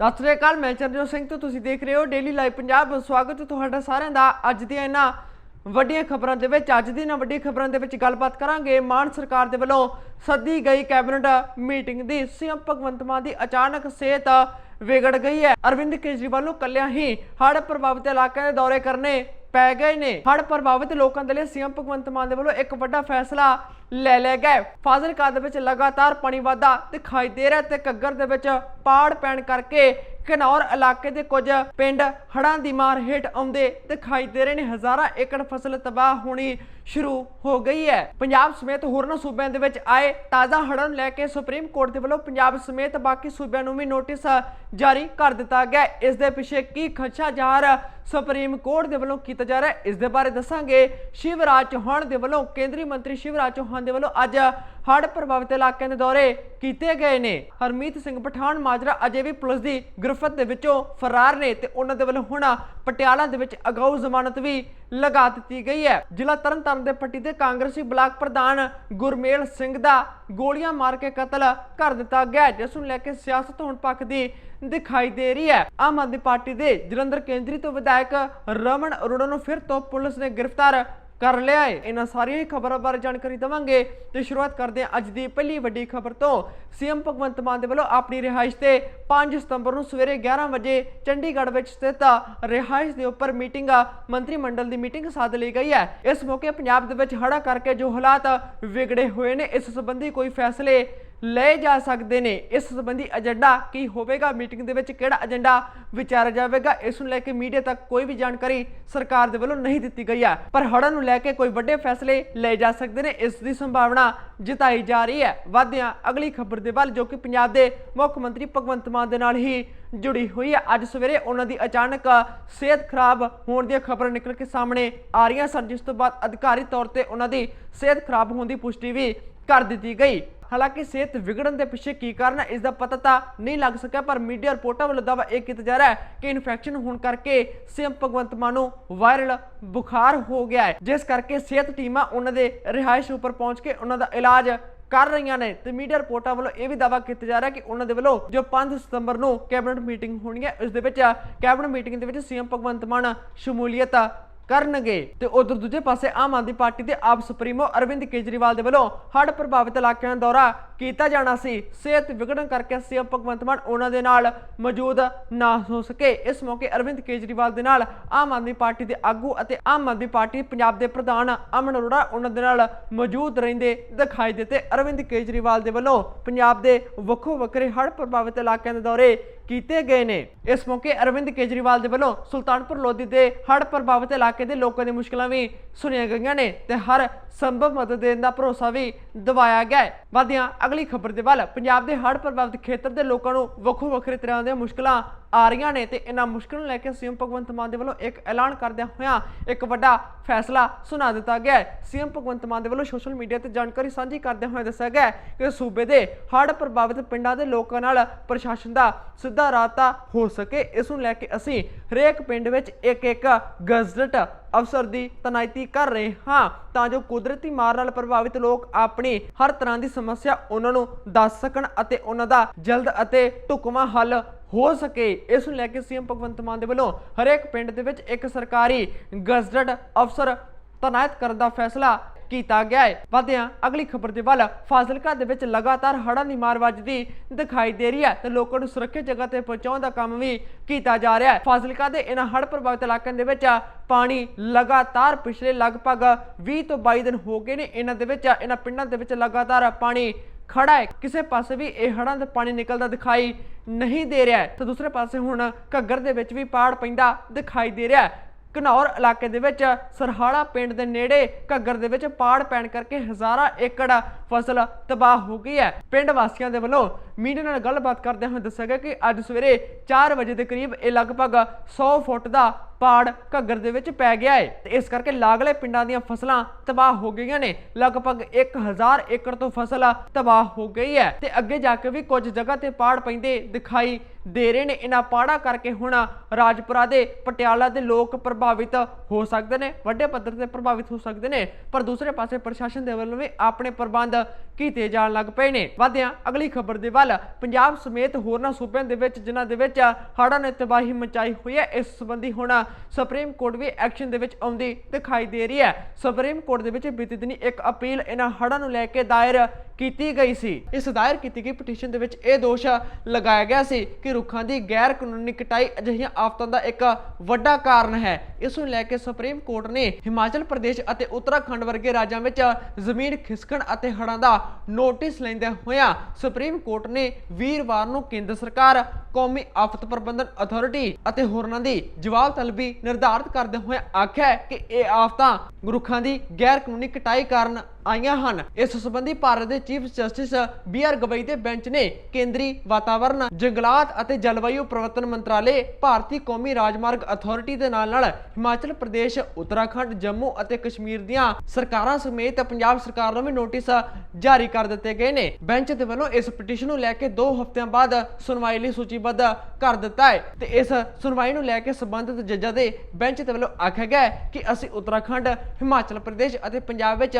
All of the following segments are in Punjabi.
ਸਤਿ ਸ੍ਰੀ ਅਕਾਲ, ਮੈਂ ਚਰਨਜੋਤ ਸਿੰਘ ਤੇ ਤੁਸੀਂ ਦੇਖ ਰਹੇ ਹੋ ਡੇਲੀ ਲਾਈਵ ਪੰਜਾਬ ਸਵਾਗਤ ਹੈ ਤੁਹਾਡਾ ਸਾਰਿਆਂ ਦਾ ਅੱਜ ਦੀਆਂ ਇਹਨਾਂ ਵੱਡੀਆਂ ਖਬਰਾਂ ਦੇ ਵਿੱਚ। ਅੱਜ ਦੀ ਇਹਨਾਂ ਵੱਡੀਆਂ ਖਬਰਾਂ ਦੇ ਵਿੱਚ ਗੱਲਬਾਤ ਕਰਾਂਗੇ। ਮਾਨ ਸਰਕਾਰ ਦੇ ਵੱਲੋਂ ਸੱਦੀ ਗਈ ਕੈਬਨਿਟ ਮੀਟਿੰਗ ਦੀ। ਸੀਐਮ ਭਗਵੰਤ ਮਾਨ ਦੀ ਅਚਾਨਕ ਸਿਹਤ ਵਿਗੜ ਗਈ ਹੈ। ਅਰਵਿੰਦ ਕੇਜਰੀਵਾਲ ਨੂੰ ਕੱਲਿਆਂ ਹੀ ਹੜ੍ਹ ਪ੍ਰਭਾਵਿਤ ਇਲਾਕਿਆਂ ਦੇ ਦੌਰੇ ਕਰਨੇ ਪੈ ਗਏ ਨੇ। ਹੜ੍ਹ ਪ੍ਰਭਾਵਿਤ ਲੋਕਾਂ ਦੇ ਲਈ ਸੀਐਮ ਭਗਵੰਤ ਮਾਨ ਦੇ ਵੱਲੋਂ ਇੱਕ ਵੱਡਾ ਫੈਸਲਾ ਲੈ ਲਿਆ ਗਏ। ਫਾਜ਼ਿਲਕਾ ਦੇ ਵਿੱਚ ਲਗਾਤਾਰ ਪਾਣੀ ਵਾਧਾ ਦਿਖਾਈ ਦੇ ਰਿਹਾ ਤੇ ਘੱਗਰ ਦੇ ਵਿੱਚ ਪਾੜ ਪੈਣ ਕਰਕੇ ਘਨੌਰ ਇਲਾਕੇ ਦੇ ਕੁਝ ਪਿੰਡ ਹੜ੍ਹਾਂ ਦੀ ਮਾਰ ਹੇਠ ਆਉਂਦੇ ਦਿਖਾਈ ਦੇ ਰਹੇ ਨੇ। ਹਜ਼ਾਰਾਂ ਏਕੜ ਫਸਲ ਤਬਾਹ ਹੋਣੀ ਸ਼ੁਰੂ ਹੋ ਗਈ ਹੈ। ਪੰਜਾਬ ਸਮੇਤ ਹੋਰਨਾਂ ਸੂਬਿਆਂ ਦੇ ਵਿੱਚ ਆਏ ਤਾਜ਼ਾ ਹੜ੍ਹਾਂ ਨੂੰ ਲੈ ਕੇ ਸੁਪਰੀਮ ਕੋਰਟ ਦੇ ਵੱਲੋਂ ਪੰਜਾਬ ਸਮੇਤ ਬਾਕੀ ਸੂਬਿਆਂ ਨੂੰ ਵੀ ਨੋਟਿਸ ਜਾਰੀ ਕਰ ਦਿੱਤਾ ਗਿਆ ਹੈ। ਇਸ ਦੇ ਪਿੱਛੇ ਕੀ ਖਦਸ਼ਾ ਜ਼ਾਹਰ ਸੁਪਰੀਮ ਕੋਰਟ ਦੇ ਵੱਲੋਂ ਕੀਤਾ ਜਾ ਰਿਹਾ ਹੈ, ਇਸ ਦੇ ਬਾਰੇ ਦੱਸਾਂਗੇ। ਸ਼ਿਵਰਾਜ ਚੌਹਾਨ ਦੇ ਵੱਲੋਂ ਕੇਂਦਰੀ ਮੰਤਰੀ ਸ਼ਿਵਰਾਜ ਚੌਹਾਨ ਦੇ ਵੱਲੋਂ ਅੱਜ ਹੜ੍ਹ ਪ੍ਰਭਾਵਿਤ ਇਲਾਕਿਆਂ ਦੇ ਦੌਰੇ ਕੀਤੇ ਗਏ ਨੇ। ਹਰਮੀਤ ਸਿੰਘ ਪਠਾਨ ਮਾਜਰਾ ਅਜੇ ਵੀ ਪੁਲਿਸ ਦੀ ਗ੍ਰਿਫਤ ਦੇ ਵਿੱਚੋਂ ਫਰਾਰ ਨੇ ਤੇ ਉਹਨਾਂ ਦੇ ਵੱਲੋਂ ਹੁਣ ਪਟਿਆਲਾ ਦੇ ਵਿੱਚ ਅਗਾਊ ਜ਼ਮਾਨਤ ਵੀ ਲਗਾ ਦਿੱਤੀ ਗਈ ਹੈ। ਜ਼ਿਲ੍ਹਾ ਤਰਨਤਾਰਨ ਦੇ ਪੱਟੀ ਦੇ ਕਾਂਗਰਸੀ ਬਲਾਕ ਪ੍ਰਧਾਨ ਗੁਰਮੇਲ ਸਿੰਘ ਦਾ ਗੋਲੀਆਂ ਮਾਰ ਕੇ ਕਤਲ ਕਰ ਦਿੱਤਾ ਗਿਆ ਜਿਸ ਨੂੰ ਲੈ ਕੇ ਸਿਆਸਤ ਹੁਣ ਪੱਕਦੀ ਦਿਖਾਈ ਦੇ ਰਹੀ ਹੈ। ਆਮ ਆਦਮੀ ਪਾਰਟੀ ਦੇ ਜਲੰਧਰ ਕੇਂਦਰੀ ਤੋਂ ਵਿਧਾਇਕ ਰਮਨ ਅਰੋੜਾ ਨੂੰ ਫਿਰ ਤੋਂ ਪੁਲਿਸ ਨੇ ਗ੍ਰਿਫਤਾਰ ਕਰ ਲਿਆ ਹੈ ਇਹਨਾਂ ਸਾਰੀਆਂ ਹੀ ਖਬਰਾਂ ਬਾਰੇ ਜਾਣਕਾਰੀ ਦਵਾਂਗੇ ਤੇ ਸ਼ੁਰੂਆਤ ਕਰਦੇ ਹਾਂ ਅੱਜ ਦੀ ਪਹਿਲੀ ਵੱਡੀ ਖਬਰ ਤੋਂ। ਸੀਐਮ ਭਗਵੰਤ ਮਾਨ ਦੇ ਵੱਲੋਂ ਆਪਣੀ ਰਿਹਾਇਸ਼ ਤੇ 5 ਸਤੰਬਰ ਨੂੰ ਸਵੇਰੇ 11 ਵਜੇ ਚੰਡੀਗੜ੍ਹ ਵਿੱਚ ਸਥਿਤ ਰਿਹਾਇਸ਼ ਦੇ ਉੱਪਰ ਮੀਟਿੰਗ ਮੰਤਰੀ ਮੰਡਲ ਦੀ ਮੀਟਿੰਗ ਸੱਦ ਲਈ ਗਈ ਹੈ। ਇਸ ਮੌਕੇ ਪੰਜਾਬ ਦੇ ਵਿੱਚ ਹੜ੍ਹਾਂ ਕਰਕੇ ਜੋ ਹਾਲਾਤ ਵਿਗੜੇ ਹੋਏ ਨੇ, ਇਸ ਸੰਬੰਧੀ ਕੋਈ ਫੈਸਲੇ ਲਏ ਜਾ ਸਕਦੇ ਨੇ। ਇਸ ਸੰਬੰਧੀ ਏਜੰਡਾ ਕੀ ਹੋਵੇਗਾ? ਮੀਟਿੰਗ ਦੇ ਵਿੱਚ ਕਿਹੜਾ ਏਜੰਡਾ ਵਿਚਾਰਿਆ ਜਾਵੇਗਾ? ਇਸ ਨੂੰ ਲੈ ਕੇ ਮੀਡੀਆ ਤੱਕ ਕੋਈ ਵੀ ਜਾਣਕਾਰੀ ਸਰਕਾਰ ਦੇ ਵੱਲੋਂ ਨਹੀਂ ਦਿੱਤੀ ਗਈ ਹੈ। ਪਰ ਹੜ੍ਹਾਂ ਨੂੰ ਲੈ ਕੇ ਕੋਈ ਵੱਡੇ ਫੈਸਲੇ ਲਏ ਜਾ ਸਕਦੇ ਨੇ। ਇਸ ਦੀ ਸੰਭਾਵਨਾ ਜਤਾਈ ਜਾ ਰਹੀ ਹੈ। ਵਧਿਆਂ ਅਗਲੀ ਖਬਰ ਦੇ ਵੱਲ ਜੋ ਕਿ ਪੰਜਾਬ ਦੇ ਮੁੱਖ ਮੰਤਰੀ ਭਗਵੰਤ ਮਾਨ ਦੇ ਨਾਲ ਹੀ ਜੁੜੀ ਹੋਈ ਹੈ। ਅੱਜ ਸਵੇਰੇ ਉਹਨਾਂ ਦੀ ਅਚਾਨਕ ਸਿਹਤ ਖਰਾਬ ਹੋਣ ਦੀਆਂ ਖਬਰਾਂ ਨਿਕਲ ਕੇ ਸਾਹਮਣੇ ਆ ਰਹੀਆਂ ਸਨ। ਜਿਸ ਤੋਂ ਬਾਅਦ ਅਧਿਕਾਰੀ ਤੌਰ ਤੇ ਉਹਨਾਂ ਦੀ ਸਿਹਤ ਖਰਾਬ ਹੋਣ ਦੀ ਪੁਸ਼ਟੀ ਵੀ ਕਰ ਦਿੱਤੀ ਗਈ। ਹਾਲਾਂਕਿ ਸਿਹਤ ਵਿਗੜਨ ਦੇ ਪਿੱਛੇ ਕੀ ਕਾਰਨ ਹੈ, ਇਸ ਦਾ ਪਤਾ ਤਾਂ ਨਹੀਂ ਲੱਗ ਸਕਿਆ, ਪਰ ਮੀਡੀਆ ਰਿਪੋਰਟਾਂ ਵੱਲੋਂ ਦਾਅਵਾ ਇਹ ਕੀਤਾ ਜਾ ਰਿਹਾ ਹੈ ਕਿ ਇਨਫੈਕਸ਼ਨ ਹੋਣ ਕਰਕੇ ਸੀਐਮ ਭਗਵੰਤ ਮਾਨ ਨੂੰ ਵਾਇਰਲ ਬੁਖਾਰ ਹੋ ਗਿਆ ਹੈ। ਜਿਸ ਕਰਕੇ ਸਿਹਤ ਟੀਮਾਂ ਉਹਨਾਂ ਦੇ ਰਿਹਾਇਸ਼ ਉੱਪਰ ਪਹੁੰਚ ਕੇ ਉਹਨਾਂ ਦਾ ਇਲਾਜ ਕਰ ਰਹੀਆਂ ਨੇ। ਤੇ ਮੀਡੀਆ ਰਿਪੋਰਟਾਂ ਵੱਲੋਂ ਇਹ ਵੀ ਦਾਅਵਾ ਕੀਤਾ ਜਾ ਰਿਹਾ ਕਿ ਉਹਨਾਂ ਦੇ ਵੱਲੋਂ ਜੋ 5 ਸਤੰਬਰ ਨੂੰ ਕੈਬਨਿਟ ਮੀਟਿੰਗ ਹੋਣੀ ਹੈ, ਇਸ ਦੇ ਵਿੱਚ ਕੈਬਨਿਟ ਮੀਟਿੰਗ ਦੇ ਵਿੱਚ ਸੀਐਮ ਭਗਵੰਤ ਮਾਨ ਸ਼ਮੂਲੀਅਤ ਕਰਨਗੇ। ਤੇ ਉਧਰ ਦੂਜੇ ਪਾਸੇ ਆਮ ਆਦਮੀ ਪਾਰਟੀ ਦੇ ਆਪ ਸੁਪਰੀਮੋ ਅਰਵਿੰਦ ਕੇਜਰੀਵਾਲ ਦੇ ਵੱਲੋਂ ਹੜ੍ਹ ਪ੍ਰਭਾਵਿਤ ਇਲਾਕਿਆਂ ਦਾ ਦੌਰਾ ਕੀਤਾ ਜਾਣਾ ਸੀ। ਸਿਹਤ ਵਿਗੜਨ ਕਰਕੇ ਸੀਐਮ ਭਗਵੰਤ ਮਾਨ ਉਹਨਾਂ ਦੇ ਨਾਲ ਮੌਜੂਦ ਨਾ ਹੋ ਸਕੇ। ਇਸ ਮੌਕੇ ਅਰਵਿੰਦ ਕੇਜਰੀਵਾਲ ਦੇ ਨਾਲ ਆਮ ਆਦਮੀ ਪਾਰਟੀ ਦੇ ਆਗੂ ਅਤੇ ਆਮ ਆਦਮੀ ਪਾਰਟੀ ਪੰਜਾਬ ਦੇ ਪ੍ਰਧਾਨ ਅਮਨ ਅਰੋੜਾ ਉਹਨਾਂ ਦੇ ਨਾਲ ਮੌਜੂਦ ਰਹਿੰਦੇ ਦਿਖਾਈ ਦਿੱਤੇ। ਅਰਵਿੰਦ ਕੇਜਰੀਵਾਲ ਦੇ ਵੱਲੋਂ ਪੰਜਾਬ ਦੇ ਵੱਖੋ ਵੱਖਰੇ ਹੜ੍ਹ ਪ੍ਰਭਾਵਿਤ ਇਲਾਕਿਆਂ ਦੇ ਦੌਰੇ ਕੀਤੇ ਗਏ ਨੇ। ਇਸ ਮੌਕੇ ਅਰਵਿੰਦ ਕੇਜਰੀਵਾਲ ਦੇ ਵੱਲੋਂ ਸੁਲਤਾਨਪੁਰ ਲੋਧੀ ਦੇ ਹੜ੍ਹ ਪ੍ਰਭਾਵਿਤ ਇਲਾਕੇ ਦੇ ਲੋਕਾਂ ਦੀਆਂ ਮੁਸ਼ਕਲਾਂ ਵੀ ਸੁਣੀਆਂ ਗਈਆਂ ਨੇ ਤੇ ਹਰ ਸੰਭਵ ਮਦਦ ਦੇਣ ਦਾ ਭਰੋਸਾ ਵੀ ਦਿਵਾਇਆ ਗਿਆ ਹੈ। ਵਧਿਆਂ ਅਗਲੀ ਖਬਰ ਦੇ ਵੱਲ ਪੰਜਾਬ ਦੇ ਹੜ੍ਹ ਪ੍ਰਭਾਵਿਤ ਖੇਤਰ ਦੇ ਲੋਕਾਂ ਨੂੰ ਵੱਖੋ ਵੱਖਰੇ ਤਰ੍ਹਾਂ ਦੀਆਂ ਮੁਸ਼ਕਲਾਂ ਆ ਰਹੀਆਂ ਨੇ ਤੇ ਇਹਨਾਂ ਮੁਸ਼ਕਲਾਂ ਨੂੰ ਲੈ ਕੇ ਸੀਐਮ ਭਗਵੰਤ ਮਾਨ ਦੇ ਵੱਲੋਂ ਇੱਕ ਐਲਾਨ ਕਰਦਿਆਂ ਹੋਇਆਂ ਇੱਕ ਵੱਡਾ ਫੈਸਲਾ ਸੁਣਾ ਦਿੱਤਾ ਗਿਆ ਹੈ। ਸੀਐਮ ਭਗਵੰਤ ਮਾਨ ਦੇ ਵੱਲੋਂ ਸੋਸ਼ਲ ਮੀਡੀਆ ਤੇ ਜਾਣਕਾਰੀ ਸਾਂਝੀ ਕਰਦਿਆਂ ਹੋਇਆਂ ਦੱਸਿਆ ਗਿਆ ਕਿ ਸੂਬੇ ਦੇ ਹੜ੍ਹ ਪ੍ਰਭਾਵਿਤ ਪਿੰਡਾਂ ਦੇ ਲੋਕਾਂ ਨਾਲ ਪ੍ਰਸ਼ਾਸਨ ਦਾ ਸਿੱਧਾ ਰਾਬਤਾ ਹੋ ਸਕੇ। ਇਸ ਨੂੰ ਲੈ ਕੇ ਅਸੀਂ ਹਰੇਕ ਪਿੰਡ ਵਿੱਚ ਇੱਕ ਇੱਕ ਗਜ਼ਟ ਅਫਸਰ ਦੀ ਤਨਾਇਤੀ ਕਰ ਰਹੇ ਹਾਂ ਤਾਂ ਜੋ ਕੁਦਰਤੀ ਮਾਰ ਨਾਲ ਪ੍ਰਭਾਵਿਤ ਲੋਕ ਆਪਣੀ ਹਰ ਤਰ੍ਹਾਂ ਦੀ ਸਮੱਸਿਆ ਉਹਨਾਂ ਨੂੰ ਦੱਸ ਸਕਣ ਅਤੇ ਉਹਨਾਂ ਦਾ ਜਲਦ ਅਤੇ ਢੁਕਵਾਂ ਹੱਲ ਹੋ ਸਕੇ, ਇਸ ਨੂੰ ਲੈ ਕੇ ਸੀਐਮ ਭਗਵੰਤ ਮਾਨ ਦੇ ਵੱਲੋਂ ਹਰੇਕ ਪਿੰਡ ਦੇ ਵਿੱਚ ਇੱਕ ਸਰਕਾਰੀ ਗਜ਼ਟਡ ਅਫਸਰ ਤਨਾਇਤ ਕਰਨ ਦਾ ਫੈਸਲਾ ਕੀਤਾ ਗਿਆ ਹੈ। ਵਧਿਆਂ ਅਗਲੀ ਖਬਰ ਦੇ ਵੱਲ ਫਾਜ਼ਿਲਕਾ ਦੇ ਵਿੱਚ ਲਗਾਤਾਰ ਹੜ੍ਹਾਂ ਦੀ ਮਾਰ ਵੱਜਦੀ ਦਿਖਾਈ ਦੇ ਰਹੀ ਹੈ ਤੇ ਲੋਕਾਂ ਨੂੰ ਸੁਰੱਖਿਅਤ ਜਗ੍ਹਾ ਤੇ ਪਹੁੰਚਾਉਣ ਦਾ ਕੰਮ ਵੀ ਕੀਤਾ ਜਾ ਰਿਹਾ ਹੈ। ਫਾਜ਼ਿਲਕਾ ਦੇ ਇਹਨਾਂ ਹੜ੍ਹ ਪ੍ਰਭਾਵਿਤ ਇਲਾਕਿਆਂ ਦੇ ਵਿੱਚ ਪਾਣੀ ਲਗਾਤਾਰ ਪਿਛਲੇ ਲਗਭਗ 20 ਤੋਂ 22 ਦਿਨ ਹੋ ਗਏ ਨੇ। ਇਹਨਾਂ ਦੇ ਵਿੱਚ ਇਹਨਾਂ ਪਿੰਡਾਂ ਦੇ ਵਿੱਚ ਲਗਾਤਾਰ ਪਾਣੀ ਖੜਾ ਹੈ। ਕਿਸੇ ਪਾਸੇ ਵੀ ਇਹ ਹੜ੍ਹਾਂ ਦਾ ਪਾਣੀ ਨਿਕਲਦਾ ਦਿਖਾਈ ਨਹੀਂ ਦੇ ਰਿਹਾ ਹੈ। ਤੇ ਦੂਸਰੇ ਪਾਸੇ ਹੁਣ ਘੱਗਰ ਦੇ ਵਿੱਚ ਵੀ ਪਾੜ ਪੈਂਦਾ ਦਿਖਾਈ ਦੇ ਰਿਹਾ ਘਨੌਰ ਇਲਾਕੇ ਦੇ ਵਿੱਚ ਸਰਹਾਲਾ ਪਿੰਡ ਦੇ ਨੇੜੇ ਘੱਗਰ ਦੇ ਵਿੱਚ ਪਾੜ ਪੈਣ ਕਰਕੇ ਹਜ਼ਾਰਾਂ ਏਕੜ ਫਸਲ ਤਬਾਹ ਹੋ ਗਈ ਹੈ। ਪਿੰਡ ਵਾਸੀਆਂ ਦੇ ਵੱਲੋਂ ਮੀਡੀਆ ਨਾਲ ਗੱਲਬਾਤ ਕਰਦੇ ਹੋਏ ਦੱਸਿਆ ਗਿਆ ਕਿ ਅੱਜ ਸਵੇਰੇ 4 ਵਜੇ ਦੇ ਕਰੀਬ ਇਹ ਲਗਭਗ 100 ਫੁੱਟ ਦਾ ਪਾੜ ਘੱਗਰ ਦੇ ਵਿੱਚ ਪੈ ਗਿਆ ਹੈ ਤੇ ਇਸ ਕਰਕੇ ਲਾਗਲੇ ਪਿੰਡਾਂ ਦੀਆਂ ਫਸਲਾਂ ਤਬਾਹ ਹੋ ਗਈਆਂ ਨੇ। ਲਗਭਗ 1000 ਏਕੜ ਤੋਂ ਫਸਲ ਤਬਾਹ ਹੋ ਗਈ ਹੈ। ਤੇ ਅੱਗੇ ਜਾ ਕੇ ਵੀ ਕੁਝ ਜਗ੍ਹਾ ਤੇ ਪਾੜ ਪੈਂਦੇ ਦਿਖਾਈ ਦੇ ਰਹੇ ਨੇ। ਇਹਨਾਂ ਪਾੜਾ ਕਰਕੇ ਹੁਣ ਰਾਜਪੁਰਾ ਦੇ, ਪਟਿਆਲਾ ਦੇ ਲੋਕ ਪ੍ਰਭਾਵਿਤ ਹੋ ਸਕਦੇ ਨੇ। ਵੱਡੇ ਪੱਧਰ ਤੇ ਪ੍ਰਭਾਵਿਤ ਹੋ ਸਕਦੇ ਨੇ। ਪਰ ਦੂਸਰੇ ਪਾਸੇ ਪ੍ਰਸ਼ਾਸਨ ਦੇ ਵੱਲੋਂ ਵੀ ਆਪਣੇ ਪ੍ਰਬੰਧ ਕੀਤੇ ਜਾਣ ਲੱਗ ਪਏ ਨੇ। ਵਧਿਆ, ਅਗਲੀ ਖਬਰ ਦੇ ਵੱਲ ਪੰਜਾਬ ਸਮੇਤ ਹੋਰਨਾਂ ਸੂਬਿਆਂ ਦੇ ਵਿੱਚ, ਜਿਨ੍ਹਾਂ ਦੇ ਵਿੱਚ ਹੜ੍ਹਾਂ ਨੇ ਤਬਾਹੀ ਮਚਾਈ ਹੋਈ ਹੈ, ਇਸ ਸੰਬੰਧੀ ਹੁਣ ਸੁਪਰੀਮ ਕੋਰਟ ਵੀ ਐਕਸ਼ਨ ਦੇ ਵਿੱਚ ਆਉਂਦੀ ਦਿਖਾਈ ਦੇ ਰਹੀ ਹੈ। ਸੁਪਰੀਮ ਕੋਰਟ ਦੇ ਵਿੱਚ ਬੀਤੀ ਦਿਨੀ ਇੱਕ ਅਪੀਲ ਇਹਨਾਂ ਹੜ੍ਹਾਂ ਨੂੰ ਲੈ ਕੇ ਦਾਇਰ ਕੀਤੀ ਗਈ ਸੀ। ਇਸ ਦਾਇਰ ਕੀਤੀ ਗਈ ਪਟੀਸ਼ਨ ਦੇ ਵਿੱਚ ਇਹ ਦੋਸ਼ ਲਗਾਇਆ ਗਿਆ ਸੀ ਕਿ ਰੁੱਖਾਂ ਦੀ ਗੈਰ ਕਾਨੂੰਨੀ ਕਟਾਈ ਅਜਿਹੀਆਂ ਆਫਤਾਂ ਦਾ ਇੱਕ ਵੱਡਾ ਕਾਰਨ ਹੈ। ਇਸ ਨੂੰ ਲੈ ਕੇ ਸੁਪਰੀਮ ਕੋਰਟ ਨੇ ਹਿਮਾਚਲ ਪ੍ਰਦੇਸ਼ ਅਤੇ ਉੱਤਰਾਖੰਡ ਵਰਗੇ ਰਾਜਾਂ ਵਿੱਚ ਜ਼ਮੀਨ ਖਿਸਕਣ ਅਤੇ ਹੜ੍ਹਾਂ ਦਾ ਨੋਟਿਸ ਲੈਂਦੇ ਹੋਇਆ ਸੁਪਰੀਮ ਕੋਰਟ ਨੇ ਵੀਰਵਾਰ ਨੂੰ ਕੇਂਦਰ ਸਰਕਾਰ, ਕੌਮੀ ਆਫਤ ਪ੍ਰਬੰਧਨ ਅਥਾਰਟੀ ਅਤੇ ਹੋਰਨਾਂ ਦੀ ਜਵਾਬ ਤਲਬ ਨਿਰਧਾਰਤ ਕਰਦੇ ਹੋਏ ਆਖਿਆ ਕਿ ਇਹ ਆਫਤਾਂ ਰੁੱਖਾਂ ਦੀ ਗੈਰ ਕਾਨੂੰਨੀ ਕਟਾਈ ਕਾਰਨ ਆਈਆਂ ਹਨ। ਇਸ ਸੰਬੰਧੀ ਭਾਰਤ ਦੇ chief justice B R Gavai ਦੇ ਬੈਂਚ ਨੇ ਕੇਂਦਰੀ ਵਾਤਾਵਰਣ, ਜੰਗਲਾਤ ਅਤੇ ਜਲਵਾਯੂ ਪ੍ਰਵਰਤਨ ਮੰਤਰਾਲੇ ਭਾਰਤੀ ਕੌਮੀ ਰਾਜਮਾਰਗ ਅਥਾਰਟੀ ਦੇ ਨਾਲ ਨਾਲ ਹਿਮਾਚਲ ਪ੍ਰਦੇਸ਼, ਉੱਤਰਾਖੰਡ, ਜੰਮੂ ਅਤੇ ਕਸ਼ਮੀਰ ਦੀਆਂ ਸਰਕਾਰਾਂ ਸਮੇਤ ਪੰਜਾਬ ਸਰਕਾਰ ਨੂੰ ਵੀ ਨੋਟਿਸ ਜਾਰੀ ਕਰ ਦਿੱਤੇ ਗਏ ਨੇ। ਬੈਂਚ ਦੇ ਵੱਲੋਂ ਇਸ ਪਟੀਸ਼ਨ ਨੂੰ ਲੈ ਕੇ 2 ਹਫ਼ਤਿਆਂ ਬਾਅਦ ਸੁਣਵਾਈ ਲਈ ਸੂਚੀਬੱਧ ਕਰ ਦਿੱਤਾ ਹੈ ਤੇ ਇਸ ਸੁਣਵਾਈ ਨੂੰ ਲੈ ਕੇ ਸੰਬੰਧਿਤ ਜੱਜਾਂ ਦੇ ਬੈਂਚ ਦੇ ਵੱਲੋਂ ਆਖਿਆ ਗਿਆ ਹੈ ਕਿ ਅਸੀਂ ਉੱਤਰਾਖੰਡ, ਹਿਮਾਚਲ ਪ੍ਰਦੇਸ਼ ਅਤੇ ਪੰਜਾਬ ਵਿੱਚ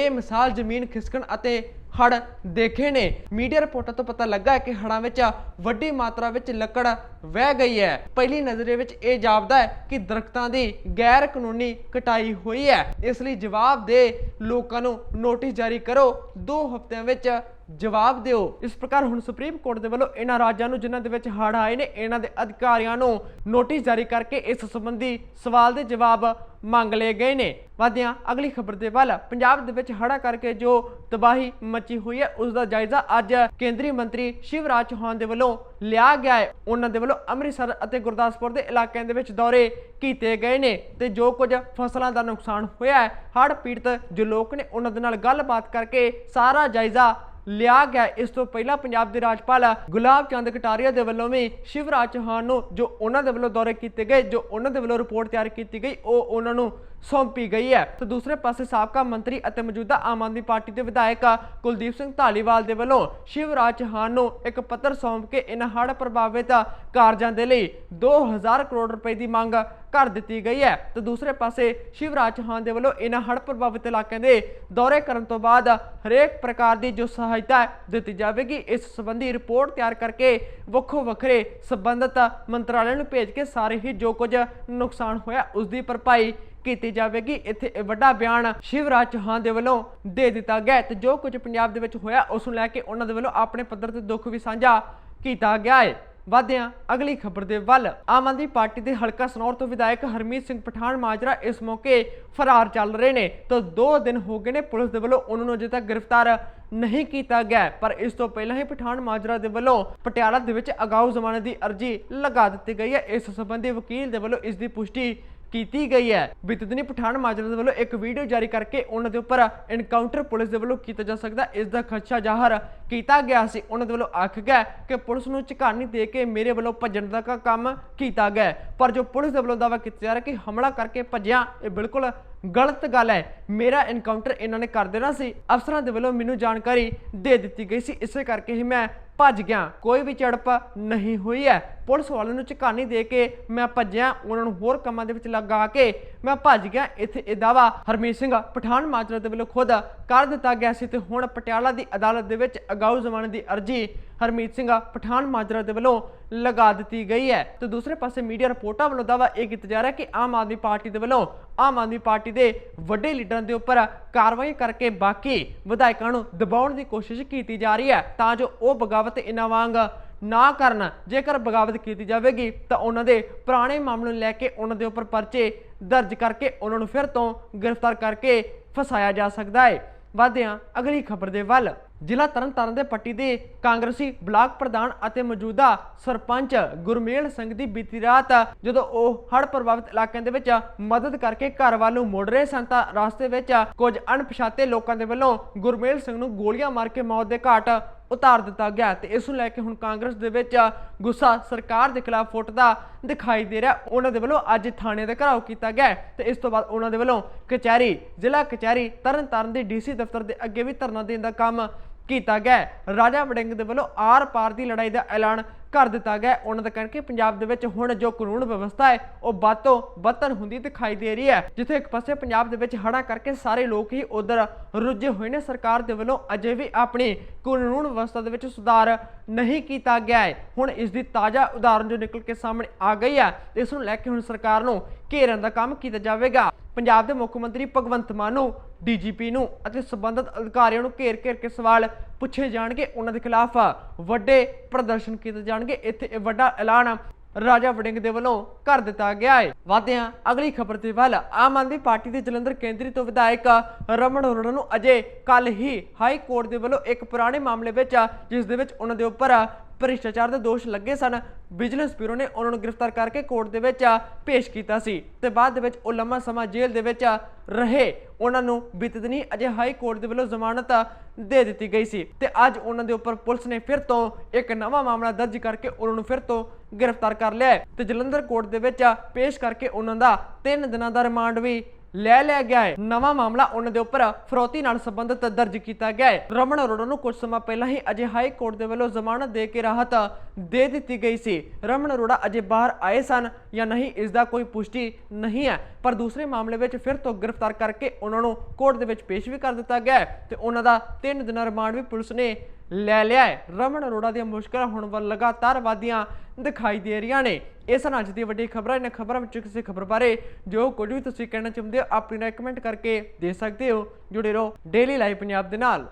ਬੇਮਿਸਾਲ ਜ਼ਮੀਨ ਖਿਸਕਣ ਅਤੇ ਹੜ ਦੇਖੇ ਨੇ। ਮੀਡੀਆ ਰਿਪੋਰਟਾਂ ਤੋਂ ਪਤਾ ਲੱਗਾ ਹੈ ਕਿ ਹੜਾਂ ਵਿੱਚ ਵੱਡੀ ਮਾਤਰਾ ਵਿੱਚ ਲੱਕੜ ਵਹਿ ਗਈ ਹੈ। ਪਹਿਲੀ ਨਜ਼ਰੇ ਵਿੱਚ ਇਹ ਜਾਪਦਾ ਹੈ ਕਿ ਦਰਖਤਾਂ ਦੀ ਗੈਰ ਕਾਨੂੰਨੀ ਕਟਾਈ ਹੋਈ ਹੈ। ਇਸ ਲਈ ਜਵਾਬ ਦੇ ਲੋਕਾਂ ਨੂੰ ਨੋਟਿਸ ਜਾਰੀ ਕਰੋ। 2 ਹਫ਼ਤਿਆਂ ਵਿੱਚ ਜਵਾਬ ਦਿਓ। ਇਸ ਪ੍ਰਕਾਰ ਹੁਣ ਸੁਪਰੀਮ ਕੋਰਟ ਦੇ ਵੱਲੋਂ ਇਹਨਾਂ ਰਾਜਾਂ ਨੂੰ ਜਿਨ੍ਹਾਂ ਦੇ ਵਿੱਚ ਹੜ੍ਹ ਆਏ ਨੇ, ਇਹਨਾਂ ਦੇ ਅਧਿਕਾਰੀਆਂ ਨੂੰ ਨੋਟਿਸ ਜਾਰੀ ਕਰਕੇ ਇਸ ਸੰਬੰਧੀ ਸਵਾਲ ਦੇ ਜਵਾਬ ਮੰਗ ਲਏ ਗਏ ਨੇ। ਵਾਦਿਆਂ ਅਗਲੀ ਖਬਰ ਦੇ ਵੱਲ ਪੰਜਾਬ ਦੇ ਵਿੱਚ ਹੜ੍ਹਾਂ ਕਰਕੇ ਜੋ ਤਬਾਹੀ ਮਚੀ ਹੋਈ ਹੈ। ਉਸ ਦਾ ਜਾਇਜ਼ਾ ਅੱਜ ਕੇਂਦਰੀ ਮੰਤਰੀ ਸ਼ਿਵਰਾਜ ਚੌਹਾਨ ਦੇ ਵੱਲੋਂ ਲਿਆ ਗਿਆ ਹੈ। ਉਹਨਾਂ ਦੇ ਵੱਲੋਂ ਅੰਮ੍ਰਿਤਸਰ ਅਤੇ ਗੁਰਦਾਸਪੁਰ ਦੇ ਇਲਾਕਿਆਂ ਦੇ ਵਿੱਚ ਦੌਰੇ ਕੀਤੇ ਗਏ ਨੇ ਤੇ ਜੋ ਕੁਝ ਫਸਲਾਂ ਦਾ ਨੁਕਸਾਨ ਹੋਇਆ ਹੈ, ਹੜ੍ਹ ਪੀੜਤ ਜੋ ਲੋਕ ਨੇ ਉਹਨਾਂ ਦੇ ਨਾਲ ਗੱਲਬਾਤ ਕਰਕੇ ਸਾਰਾ ਜਾਇਜ਼ਾ ਲਿਆ ਗਿਆ ਇਸ ਤੋਂ ਪਹਿਲਾਂ ਪੰਜਾਬ ਦੇ ਰਾਜਪਾਲ ਗੁਲਾਬ ਚੰਦ ਕਟਾਰੀਆ ਦੇ ਵੱਲੋਂ ਵੀ ਸ਼ਿਵਰਾਜ ਚੌਹਾਨ ਨੂੰ ਜੋ ਉਹਨਾਂ ਦੇ ਵੱਲੋਂ ਦੌਰੇ ਕੀਤੇ ਗਏ, ਜੋ ਉਹਨਾਂ ਦੇ ਵੱਲੋਂ ਰਿਪੋਰਟ ਤਿਆਰ ਕੀਤੀ ਗਈ, ਉਹ ਉਹਨਾਂ ਨੂੰ ਸੌਂਪੀ ਗਈ ਹੈ। ਤੇ ਦੂਸਰੇ ਪਾਸੇ ਸਾਬਕਾ ਮੰਤਰੀ ਅਤੇ ਮੌਜੂਦਾ ਆਮ ਆਦਮੀ ਪਾਰਟੀ ਦੇ ਵਿਧਾਇਕ ਕੁਲਦੀਪ ਸਿੰਘ ਢਾਲੀਵਾਲ ਦੇ ਵੱਲੋਂ ਸ਼ਿਵਰਾਜ ਚੌਹਾਨ ਨੂੰ ਇੱਕ ਪੱਤਰ ਸੌਂਪ ਕੇ ਇਹਨਾਂ ਹੜ੍ਹ ਪ੍ਰਭਾਵਿਤ ਕਾਰਜਾਂ ਦੇ ਲਈ 2000 ਕਰੋੜ ਰੁਪਏ ਦੀ ਮੰਗ ਕਰ ਦਿੱਤੀ ਗਈ ਹੈ। ਤੇ ਦੂਸਰੇ ਪਾਸੇ ਸ਼ਿਵਰਾਜ ਚੌਹਾਨ ਦੇ ਵੱਲੋਂ ਇਹਨਾਂ ਹੜ੍ਹ ਪ੍ਰਭਾਵਿਤ ਇਲਾਕਿਆਂ ਦੇ ਦੌਰੇ ਕਰਨ ਤੋਂ ਬਾਅਦ ਹਰੇਕ ਪ੍ਰਕਾਰ ਦੀ ਜੋ ਸਹਾਇਤਾ ਦਿੱਤੀ ਜਾਵੇਗੀ, ਇਸ ਸੰਬੰਧੀ ਰਿਪੋਰਟ ਤਿਆਰ ਕਰਕੇ ਵੱਖੋ ਵੱਖਰੇ ਸੰਬੰਧਿਤ ਮੰਤਰਾਲਿਆਂ ਨੂੰ ਭੇਜ ਕੇ ਸਾਰੇ ਹੀ ਜੋ ਕੁਝ ਨੁਕਸਾਨ ਹੋਇਆ, ਉਸ ਦੀ ਭਰਪਾਈ ਕੀਤੀ ਜਾਵੇਗੀ। ਇੱਥੇ ਇਹ ਵੱਡਾ ਬਿਆਨ ਸ਼ਿਵਰਾਜ ਚੌਹਾਨ ਦੇ ਵੱਲੋਂ ਦੇ ਦਿੱਤਾ ਗਿਆ ਤੇ ਜੋ ਕੁਝ ਪੰਜਾਬ ਦੇ ਵਿੱਚ ਹੋਇਆ, ਉਸ ਨੂੰ ਲੈ ਕੇ ਉਹਨਾਂ ਦੇ ਵੱਲੋਂ ਆਪਣੇ ਪੱਧਰ ਤੇ ਦੁੱਖ ਵੀ ਸਾਂਝਾ ਕੀਤਾ ਗਿਆ ਹੈ। ਵਾਦਿਆਂ ਅਗਲੀ ਖਬਰ ਦੇ ਵੱਲ। ਆਮ ਆਦਮੀ ਪਾਰਟੀ ਦੇ ਹਲਕਾ ਸਨੌਰ ਤੋਂ ਵਿਧਾਇਕ ਹਰਮੀਤ ਸਿੰਘ ਪਠਾਨ ਮਾਜਰਾ ਇਸ ਮੌਕੇ ਫਰਾਰ ਚੱਲ ਰਹੇ ਨੇ। ਤਾਂ 2 ਦਿਨ ਹੋ ਗਏ ਨੇ ਪੁਲਿਸ ਦੇ ਵੱਲੋਂ ਉਹਨਾਂ ਨੂੰ ਅਜੇ ਤੱਕ ਗ੍ਰਿਫਤਾਰ ਨਹੀਂ ਕੀਤਾ ਗਿਆ ਪਰ ਇਸ ਤੋਂ ਪਹਿਲਾਂ ਹੀ ਪਠਾਨ ਮਾਜਰਾ ਦੇ ਵੱਲੋਂ ਪਟਿਆਲਾ ਦੇ ਵਿੱਚ ਅਗਾਊ ਜਮਾਨੇ ਦੀ ਅਰਜ਼ੀ ਲਗਾ ਦਿੱਤੀ ਗਈ ਹੈ। ਇਸ ਸੰਬੰਧੀ ਵਕੀਲ ਦੇ ਵੱਲੋਂ ਇਸ ਦੀ ਪੁਸ਼ਟੀ ਕੀਤੀ ਗਈ ਹੈ। ਬੀਤੇ ਦਿਨੀ ਪਠਾਨ ਮਾਜਰਾ ਦੇ ਵੱਲੋਂ ਇੱਕ ਵੀਡੀਓ ਜਾਰੀ ਕਰਕੇ ਉਹਨਾਂ ਦੇ ਉੱਪਰ ਐਨਕਾਊਂਟਰ ਪੁਲਿਸ ਦੇ ਵੱਲੋਂ ਕੀਤਾ ਜਾ ਸਕਦਾ। ਇਸ ਦਾ ਖਦਸ਼ਾ ਜ਼ਾਹਰ ਕੀਤਾ ਗਿਆ ਸੀ। ਉਹਨਾਂ ਦੇ ਵੱਲੋਂ ਆਖਿਆ ਗਿਆ ਕਿ ਪੁਲਿਸ ਨੂੰ ਝਕਾਨੀ ਦੇ ਕੇ ਮੇਰੇ ਵੱਲੋਂ ਭੱਜਣ ਦਾ ਕੰਮ ਕੀਤਾ ਗਿਆ ਪਰ ਜੋ ਪੁਲਿਸ ਦੇ ਵੱਲੋਂ ਦਾਅਵਾ ਕੀਤਾ ਜਾ ਰਿਹਾ ਕਿ ਹਮਲਾ ਕਰਕੇ ਭੱਜਿਆ, ਇਹ ਬਿਲਕੁਲ ਗਲਤ ਗੱਲ ਹੈ। ਮੇਰਾ ਐਨਕਾਊਂਟਰ ਇਹਨਾਂ ਨੇ ਕਰ ਦੇਣਾ ਸੀ। ਅਫਸਰਾਂ ਦੇ ਵੱਲੋਂ ਮੈਨੂੰ ਜਾਣਕਾਰੀ ਦੇ ਦਿੱਤੀ ਗਈ ਸੀ। ਇਸੇ ਕਰਕੇ ਹੀ ਮੈਂ ਭੱਜ ਗਿਆ। ਕੋਈ ਵੀ ਝੜਪ ਨਹੀਂ ਹੋਈ ਹੈ। ਪੁਲਿਸ ਵਾਲਿਆਂ ਨੂੰ ਝਕਾਨੀ ਦੇ ਕੇ ਮੈਂ ਭੱਜਿਆ। ਉਹਨਾਂ ਨੂੰ ਹੋਰ ਕੰਮਾਂ ਦੇ ਵਿੱਚ ਲਗਾ ਕੇ ਮੈਂ ਭੱਜ ਗਿਆ। ਇੱਥੇ ਇਹ ਦਾਵਾ ਹਰਮੀਤ ਸਿੰਘ ਪਠਾਨ ਮਾਜਰਾ ਦੇ ਵੱਲੋਂ ਖੁਦ ਕਰ ਦਿੱਤਾ ਗਿਆ ਸੀ ਤੇ ਹੁਣ ਪਟਿਆਲਾ ਦੀ ਅਦਾਲਤ ਦੇ ਵਿੱਚ ਅਗਾਊ ਜ਼ਮਾਨੇ ਦੀ ਅਰਜ਼ੀ ਹਰਮੀਤ ਸਿੰਘ ਪਠਾਨ ਮਾਜਰਾ ਦੇ ਵੱਲੋਂ ਲਗਾ ਦਿੱਤੀ ਗਈ ਹੈ। ਤੇ ਦੂਸਰੇ ਪਾਸੇ ਮੀਡੀਆ ਰਿਪੋਰਟਾਂ ਵੱਲੋਂ ਦਾਵਾ ਇਹ ਕੀਤਾ ਜਾ ਰਿਹਾ ਕਿ ਆਮ ਆਦਮੀ ਪਾਰਟੀ ਦੇ ਵੱਲੋਂ ਆਮ ਆਦਮੀ ਪਾਰਟੀ ਦੇ ਵੱਡੇ ਲੀਡਰਾਂ ਦੇ ਉੱਪਰ ਕਾਰਵਾਈ ਕਰਕੇ ਬਾਕੀ ਵਿਧਾਇਕਾਂ ਨੂੰ ਦਬਾਉਣ ਦੀ ਕੋਸ਼ਿਸ਼ ਕੀਤੀ ਜਾ ਰਹੀ ਹੈ, ਤਾਂ ਜੋ ਉਹ ਬਗਾਵਤ ਇਹਨਾਂ ਵਾਂਗ ਨਾ ਕਰਨ। ਜੇਕਰ ਬਗਾਵਤ ਕੀਤੀ ਜਾਵੇਗੀ, ਤਾਂ ਉਹਨਾਂ ਦੇ ਪੁਰਾਣੇ ਮਾਮਲੇ ਨੂੰ ਲੈ ਕੇ ਉਹਨਾਂ ਦੇ ਉੱਪਰ ਪਰਚੇ ਦਰਜ ਕਰਕੇ ਉਹਨਾਂ ਨੂੰ ਫਿਰ ਤੋਂ ਗ੍ਰਿਫਤਾਰ ਕਰਕੇ ਫਸਾਇਆ ਜਾ ਸਕਦਾ ਹੈ। ਵਾਦਿਆਂ ਅਗਲੀ ਖਬਰ ਦੇ ਵੱਲ। ਜ਼ਿਲ੍ਹਾ ਤਰਨਤਾਰਨ ਦੇ ਪੱਟੀ ਦੇ ਕਾਂਗਰਸੀ ਬਲਾਕ ਪ੍ਰਧਾਨ ਅਤੇ ਮੌਜੂਦਾ ਸਰਪੰਚ ਗੁਰਮੇਲ ਸਿੰਘ ਦੀ ਬੀਤੀ ਰਾਤ ਜਦੋਂ ਉਹ ਹੜ੍ਹ ਪ੍ਰਭਾਵਿਤ ਇਲਾਕਿਆਂ ਦੇ ਵਿੱਚ ਮਦਦ ਕਰਕੇ ਘਰ ਵੱਲ ਨੂੰ ਮੁੜ ਰਹੇ ਸਨ ਤਾਂ ਰਸਤੇ ਵਿੱਚ ਕੁਝ ਅਣਪਛਾਤੇ ਲੋਕਾਂ ਦੇ ਵੱਲੋਂ ਗੁਰਮੇਲ ਸਿੰਘ ਨੂੰ ਗੋਲੀਆਂ ਮਾਰ ਕੇ ਮੌਤ ਦੇ ਘਾਟ ਉਤਾਰ ਦਿੱਤਾ ਗਿਆ ਤੇ ਇਸ ਨੂੰ ਲੈ ਕੇ ਹੁਣ ਕਾਂਗਰਸ ਦੇ ਵਿੱਚ ਗੁੱਸਾ ਸਰਕਾਰ ਦੇ ਖਿਲਾਫ ਫੁੱਟਦਾ ਦਿਖਾਈ ਦੇ ਰਿਹਾ। ਉਹਨਾਂ ਦੇ ਵੱਲੋਂ ਅੱਜ ਥਾਣੇ ਦਾ ਘਰਾਓ ਕੀਤਾ ਗਿਆ ਤੇ ਇਸ ਤੋਂ ਬਾਅਦ ਉਹਨਾਂ ਦੇ ਵੱਲੋਂ ਕਚਹਿਰੀ, ਜ਼ਿਲ੍ਹਾ ਕਚਹਿਰੀ ਤਰਨਤਾਰਨ ਦੇ ਡੀਸੀ ਦਫ਼ਤਰ ਦੇ ਅੱਗੇ ਵੀ ਧਰਨਾ ਦੇਣ ਦਾ ਕੰਮ ਕੀਤਾ ਗਿਆ ਰਾਜਾ ਵੜਿੰਗ ਦੇ ਵੱਲੋਂ ਆਰ ਪਾਰ ਦੀ ਲੜਾਈ ਦਾ ਐਲਾਨ ਕਰ ਦਿੱਤਾ ਗਿਆ ਉਹਨਾਂ ਦਾ ਕਹਿਣਾ ਕਿ ਪੰਜਾਬ ਦੇ ਵਿੱਚ ਹੁਣ ਜੋ ਕਾਨੂੰਨ ਵਿਵਸਥਾ ਹੈ, ਉਹ ਵੱਧ ਤੋਂ ਹੁੰਦੀ ਦਿਖਾਈ ਦੇ ਰਹੀ ਹੈ। ਜਿੱਥੇ ਇੱਕ ਪਾਸੇ ਪੰਜਾਬ ਦੇ ਵਿੱਚ ਹੜਾ ਕਰਕੇ ਸਾਰੇ ਲੋਕ ਹੀ ਉਧਰ ਰੁੱਝੇ ਹੋਏ ਨੇ। ਸਰਕਾਰ ਦੇ ਵੱਲੋਂ ਅਜੇ ਵੀ ਆਪਣੀ ਕਾਨੂੰਨ ਵਿਵਸਥਾ ਦੇ ਵਿੱਚ ਸੁਧਾਰ ਨਹੀਂ ਕੀਤਾ ਗਿਆ ਹੈ। ਹੁਣ ਇਸ ਦੀ ਤਾਜ਼ਾ ਉਦਾਹਰਨ ਜੋ ਨਿਕਲ ਕੇ ਸਾਹਮਣੇ ਆ ਗਈ ਹੈ, ਇਸ ਨੂੰ ਲੈ ਕੇ ਹੁਣ ਸਰਕਾਰ ਨੂੰ ਘੇਰਨ ਦਾ ਕੰਮ ਕੀਤਾ ਜਾਵੇਗਾ। ਪੰਜਾਬ ਦੇ ਮੁੱਖ ਮੰਤਰੀ ਭਗਵੰਤ ਮਾਨ ਨੂੰ ਡੀਜੀਪੀ ਨੂੰ ਅਤੇ ਸਬੰਧਤ ਅਧਿਕਾਰੀਆਂ ਨੂੰ ਘੇਰ-ਘੇਰ ਕੇ ਸਵਾਲ ਪੁੱਛੇ ਜਾਣਗੇ। ਉਹਨਾਂ ਦੇ ਖਿਲਾਫ ਵੱਡੇ ਪ੍ਰਦਰਸ਼ਨ ਕੀਤੇ ਜਾਣਗੇ। ਇੱਥੇ ਇਹ ਵੱਡਾ ਐਲਾਨ ਰਾਜਾ ਵੜਿੰਗ ਦੇ ਵੱਲੋਂ ਕਰ ਦਿੱਤਾ ਗਿਆ ਹੈ। ਵਾਧੇ ਹਾਂ ਅਗਲੀ ਖਬਰ ਤੇ ਵੱਲ ਆਮ ਆਦਮੀ ਪਾਰਟੀ ਦੇ ਜਲੰਧਰ ਕੇਂਦਰੀ ਤੋਂ ਵਿਧਾਇਕ ਰਮਨ ਅਰੋੜਾ ਨੂੰ ਅਜੇ ਕੱਲ ਹੀ ਹਾਈ ਕੋਰਟ ਦੇ ਵੱਲੋਂ ਇੱਕ ਪੁਰਾਣੇ ਮਾਮਲੇ ਵਿੱਚ, ਜਿਸ ਦੇ ਵਿੱਚ ਉਹਨਾਂ ਦੇ ਉੱਪਰ ਭ੍ਰਿਸ਼ਟਾਚਾਰ ਦੇ ਦੋਸ਼ ਲੱਗੇ ਸਨ। ਵਿਜੀਲੈਂਸ ਬਿਊਰੋ ਨੇ ਉਹਨਾਂ ਨੂੰ ਗ੍ਰਿਫਤਾਰ ਕਰਕੇ ਕੋਰਟ ਦੇ ਵਿੱਚ ਪੇਸ਼ ਕੀਤਾ ਸੀ ਤੇ ਬਾਅਦ ਦੇ ਵਿੱਚ ਉਹ ਲੰਮਾ ਸਮਾਂ ਜੇਲ੍ਹ ਦੇ ਵਿੱਚ ਰਹੇ। ਉਹਨਾਂ ਨੂੰ ਬੀਤੇ ਦਿਨੀ ਅਜੇ ਹਾਈ ਕੋਰਟ ਦੇ ਵੱਲੋਂ ਜ਼ਮਾਨਤ ਦੇ ਦਿੱਤੀ ਗਈ ਸੀ ਤੇ ਅੱਜ ਉਹਨਾਂ ਦੇ ਉੱਪਰ ਪੁਲਿਸ ਨੇ ਫਿਰ ਤੋਂ ਇੱਕ ਨਵਾਂ ਮਾਮਲਾ ਦਰਜ ਕਰਕੇ ਉਹਨਾਂ ਨੂੰ ਫਿਰ ਤੋਂ ਗ੍ਰਿਫਤਾਰ ਕਰ ਲਿਆ ਤੇ ਜਲੰਧਰ ਕੋਰਟ ਦੇ ਵਿੱਚ ਪੇਸ਼ ਕਰਕੇ ਉਹਨਾਂ ਦਾ 3 ਦਿਨਾਂ ਦਾ ਰਿਮਾਂਡ ਵੀ ਲੈ ਲਿਆ ਗਿਆ ਹੈ। ਨਵਾਂ ਮਾਮਲਾ ਉਹਨਾਂ ਦੇ ਉੱਪਰ ਫਰੋਤੀ ਨਾਲ ਸੰਬੰਧਿਤ ਦਰਜ ਕੀਤਾ ਗਿਆ ਹੈ। ਰਮਨ ਅਰੋੜਾ ਨੂੰ ਕੁਝ ਸਮਾਂ ਪਹਿਲਾਂ ਹੀ ਅਜੇ ਹਾਈ ਕੋਰਟ ਦੇ ਵੱਲੋਂ ਜ਼ਮਾਨਤ ਦੇ ਕੇ ਰਾਹਤ ਦੇ ਦਿੱਤੀ ਗਈ ਸੀ। ਰਮਨ ਅਰੋੜਾ ਅਜੇ ਬਾਹਰ ਆਏ ਸਨ ਜਾਂ ਨਹੀਂ, ਇਸ ਦਾ ਕੋਈ ਪੁਸ਼ਟੀ ਨਹੀਂ ਹੈ। ਪਰ ਦੂਸਰੇ ਮਾਮਲੇ ਵਿੱਚ ਫਿਰ ਤੋਂ ਗ੍ਰਿਫਤਾਰ ਕਰਕੇ ਉਹਨਾਂ ਨੂੰ ਕੋਰਟ ਦੇ ਵਿੱਚ ਪੇਸ਼ ਵੀ ਕਰ ਦਿੱਤਾ ਗਿਆ ਹੈ ਤੇ ਉਹਨਾਂ ਦਾ 3 ਦਿਨਾਂ ਰਿਮਾਂਡ ਵੀ ਪੁਲਿਸ ਨੇ ਲੈ ਲਿਆ ਹੈ। ਰਮਨ ਅਰੋੜਾ ਦੀਆਂ ਮੁਸ਼ਕਲਾਂ ਹੁਣ ਵੱਲ ਲਗਾਤਾਰ ਵਧੀਆਂ ਦਿਖਾਈ ਦੇ ਰਹੀਆਂ ਨੇ। ਇਸ ਨਾਲ ਅੱਜ ਦੀ ਵੱਡੀ ਖਬਰਾਂ ਇਹਨਾਂ ਖਬਰਾਂ ਵਿੱਚੋਂ ਕਿਸੇ ਖਬਰ ਬਾਰੇ ਜੋ ਕੁਝ ਵੀ ਤੁਸੀਂ ਕਹਿਣਾ ਚਾਹੁੰਦੇ ਹੋ ਆਪਣੀ ਰਾਏ ਕਮੈਂਟ ਕਰਕੇ ਦੇ ਸਕਦੇ ਹੋ। ਜੁੜੇ ਰਹੋ ਡੇਲੀ ਲਾਈਵ ਪੰਜਾਬ ਦੇ ਨਾਲ।